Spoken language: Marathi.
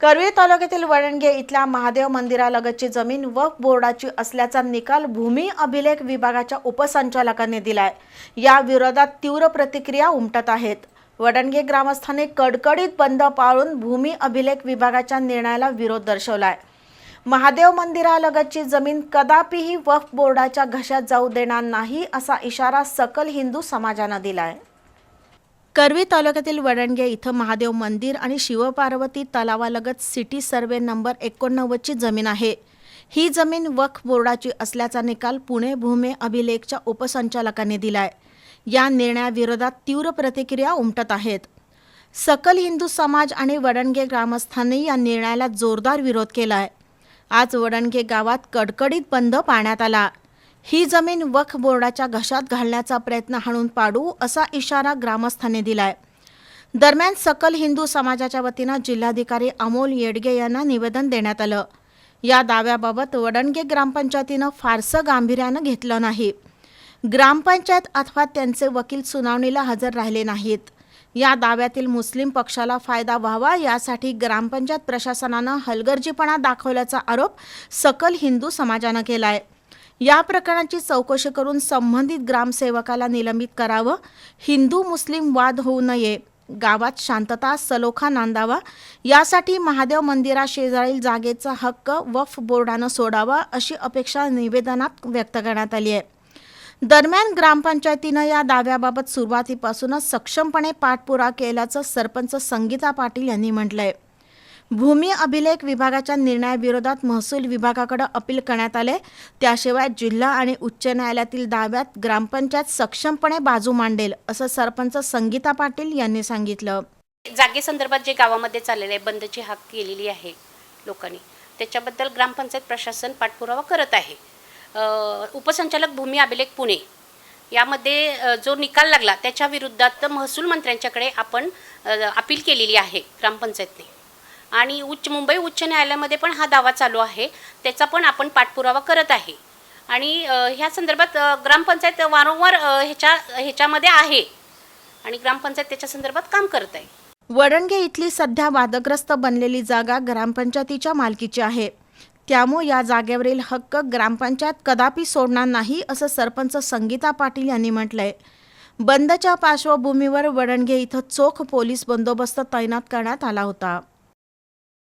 करवीर तालुक्यातील वळणगे इथल्या महादेव मंदिरालगतची जमीन वक्फ बोर्डाची असल्याचा निकाल भूमी अभिलेख विभागाच्या उपसंचालकांनी दिलाय. या विरोधात तीव्र प्रतिक्रिया उमटत आहेत. वडणगे ग्रामस्थांनी कडकडीत बंद पाळून भूमी अभिलेख विभागाच्या निर्णयाला विरोध दर्शवलाय. महादेव मंदिरालगतची जमीन कदापिही वक्फ बोर्डाच्या घशात जाऊ देणार नाही असा इशारा सकल हिंदू समाजानं दिलाय. करवी तालुक्यातील वडणगे इथं महादेव मंदिर आणि शिवपार्वती तलावालगत सिटी सर्वे नंबर एकोणनव्वदची जमीन आहे. ही जमीन वक्फ बोर्डाची असल्याचा निकाल पुणे भूमे अभिलेखच्या उपसंचालकांनी दिलाय. या निर्णयाविरोधात तीव्र प्रतिक्रिया उमटत आहेत. सकल हिंदू समाज आणि वडणगे ग्रामस्थांनी या निर्णयाला जोरदार विरोध केलाय. आज वडणगे गावात कडकडीत बंद पाळण्यात आला. ही जमीन वक्फ बोर्डाच्या घशात घालण्याचा प्रयत्न हाणून पाडू असा इशारा ग्रामस्थांनी दिलाय. दरम्यान सकल हिंदू समाजाच्या वतीनं जिल्हाधिकारी अमोल येडगे यांना निवेदन देण्यात आलं. या दाव्याबाबत वडणगे ग्रामपंचायतीनं फारसं गांभीर्यानं घेतलं नाही. ग्रामपंचायत अथवा त्यांचे वकील सुनावणीला हजर राहिले नाहीत. या दाव्यातील मुस्लिम पक्षाला फायदा व्हावा यासाठी ग्रामपंचायत प्रशासनानं हलगर्जीपणा दाखवल्याचा आरोप सकल हिंदू समाजानं केला आहे या प्रकरणाची चौकशी करून संबंधित ग्रामसेवकाला निलंबित करावं. हिंदू मुस्लिम वाद होऊ नये. गावात शांतता सलोखा नांदावा. यासाठी महादेव मंदिराशेजारील जागेचा हक्क वफ बोर्डानं सोडावा अशी अपेक्षा निवेदनात व्यक्त करण्यात आली आहे. दरम्यान ग्रामपंचायतीनं या दाव्याबाबत सुरुवातीपासूनच सक्षमपणे पाठपुरा केल्याचं सरपंच संगीता पाटील यांनी म्हटलंय. भूमी अभिलेख विभागाच्या निर्णयाविरोधात महसूल विभागाकडे अपील करण्यात आले. त्याशिवाय जिल्हा आणि उच्च न्यायालयातील दाव्यात ग्रामपंचायत सक्षमपणे बाजू मांडेल असं सरपंच संगीता पाटील यांनी सांगितलं. जागेसंदर्भात जे गावामध्ये चाललेलं आहे बंदची हाक केलेली आहे लोकांनी त्याच्याबद्दल ग्रामपंचायत प्रशासन पाठपुरावा करत आहे. उपसंचालक भूमी अभिलेख पुणे यामध्ये जो निकाल लागला त्याच्या विरुद्धात महसूल मंत्र्यांच्याकडे आपण अपील केलेली आहे ग्रामपंचायतने. आणि उच्च मुंबई उच्च न्यायालयामध्ये पण हा दावा चालू आहे. त्याचा पण आपण पाठपुरावा करत आहे. आणि ह्या संदर्भात ग्रामपंचायत वारंवार ह्याच्या ह्याच्यामध्ये आहे. आणि ग्रामपंचायत त्याच्या संदर्भात काम करत आहे. वडणगे इथली सध्या वादग्रस्त बनलेली जागा ग्रामपंचायतीच्या मालकीची आहे. त्यामुळे या जागेवरील हक्क ग्रामपंचायत कदापि सोडणार नाही असं सरपंच संगीता पाटील यांनी म्हटलंय. बंदच्या पार्श्वभूमीवर वडणगे इथं चोख पोलीस बंदोबस्त तैनात करण्यात आला होता.